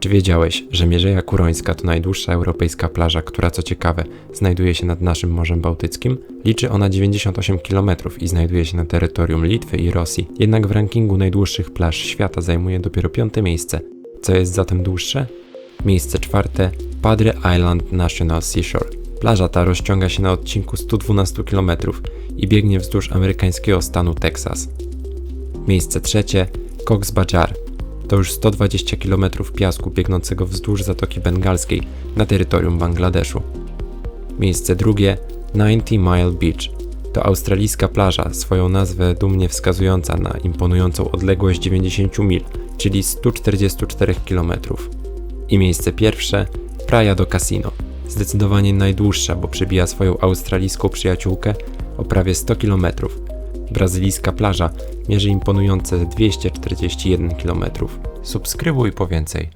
Czy wiedziałeś, że Mierzeja Kurońska to najdłuższa europejska plaża, która co ciekawe znajduje się nad naszym Morzem Bałtyckim? Liczy ona 98 km i znajduje się na terytorium Litwy i Rosji, jednak w rankingu najdłuższych plaż świata zajmuje dopiero piąte miejsce. Co jest zatem dłuższe? Miejsce czwarte Padre Island National Seashore. Plaża ta rozciąga się na odcinku 112 km i biegnie wzdłuż amerykańskiego stanu Teksas. Miejsce trzecie Cox Bazar. To już 120 km piasku biegnącego wzdłuż Zatoki Bengalskiej na terytorium Bangladeszu. Miejsce drugie 90 Mile Beach. To australijska plaża, swoją nazwę dumnie wskazująca na imponującą odległość 90 mil, czyli 144 km. I miejsce pierwsze Praia do Casino. Zdecydowanie najdłuższa, bo przybija swoją australijską przyjaciółkę o prawie 100 km. Brazylijska plaża mierzy imponujące 241 km. Subskrybuj po więcej.